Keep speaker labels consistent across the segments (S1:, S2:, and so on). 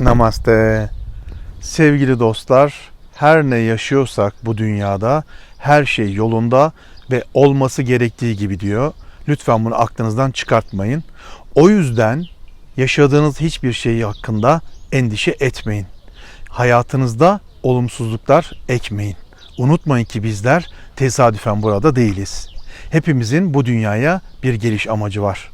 S1: Namaste. Sevgili dostlar, her ne yaşıyorsak bu dünyada her şey yolunda ve olması gerektiği gibi diyor. Lütfen bunu aklınızdan çıkartmayın. O yüzden yaşadığınız hiçbir şey hakkında endişe etmeyin. Hayatınızda olumsuzluklar ekmeyin. Unutmayın ki bizler tesadüfen burada değiliz. Hepimizin bu dünyaya bir geliş amacı var.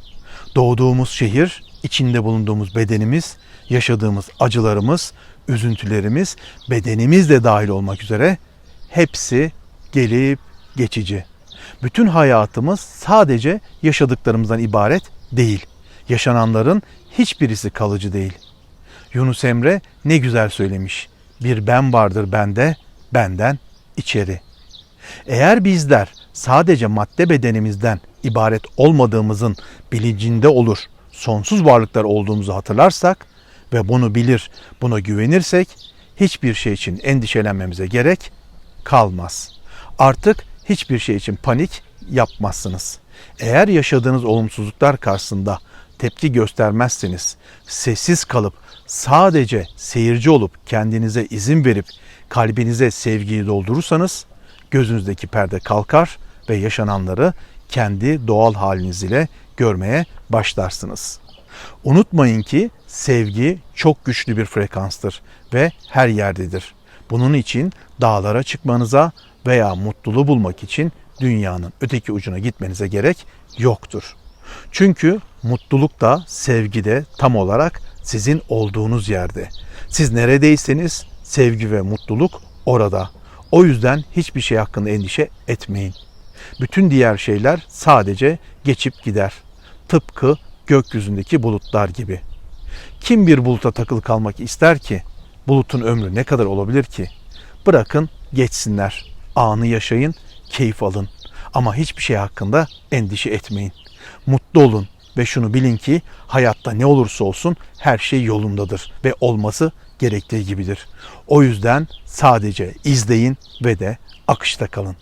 S1: Doğduğumuz şehir, içinde bulunduğumuz bedenimiz, yaşadığımız acılarımız, üzüntülerimiz, bedenimiz de dahil olmak üzere hepsi gelip geçici. Bütün hayatımız sadece yaşadıklarımızdan ibaret değil. Yaşananların hiçbirisi kalıcı değil. Yunus Emre ne güzel söylemiş. Bir ben vardır bende, benden içeri. Eğer bizler sadece madde bedenimizden ibaret olmadığımızın bilincinde olur, sonsuz varlıklar olduğumuzu hatırlarsak ve bunu bilir, buna güvenirsek hiçbir şey için endişelenmemize gerek kalmaz. Artık hiçbir şey için panik yapmazsınız. Eğer yaşadığınız olumsuzluklar karşısında tepki göstermezseniz, sessiz kalıp sadece seyirci olup kendinize izin verip kalbinize sevgiyi doldurursanız gözünüzdeki perde kalkar ve yaşananları kendi doğal haliniz ile görmeye başlarsınız. Unutmayın ki sevgi çok güçlü bir frekanstır ve her yerdedir. Bunun için dağlara çıkmanıza veya mutluluğu bulmak için dünyanın öteki ucuna gitmenize gerek yoktur. Çünkü mutluluk da sevgi de tam olarak sizin olduğunuz yerde. Siz neredeyseniz sevgi ve mutluluk orada. O yüzden hiçbir şey hakkında endişe etmeyin. Bütün diğer şeyler sadece geçip gider. Tıpkı gökyüzündeki bulutlar gibi. Kim bir buluta takılı kalmak ister ki? Bulutun ömrü ne kadar olabilir ki? Bırakın geçsinler. Anı yaşayın, keyif alın. Ama hiçbir şey hakkında endişe etmeyin. Mutlu olun ve şunu bilin ki hayatta ne olursa olsun her şey yolundadır ve olması gerektiği gibidir. O yüzden sadece izleyin ve de akışta kalın.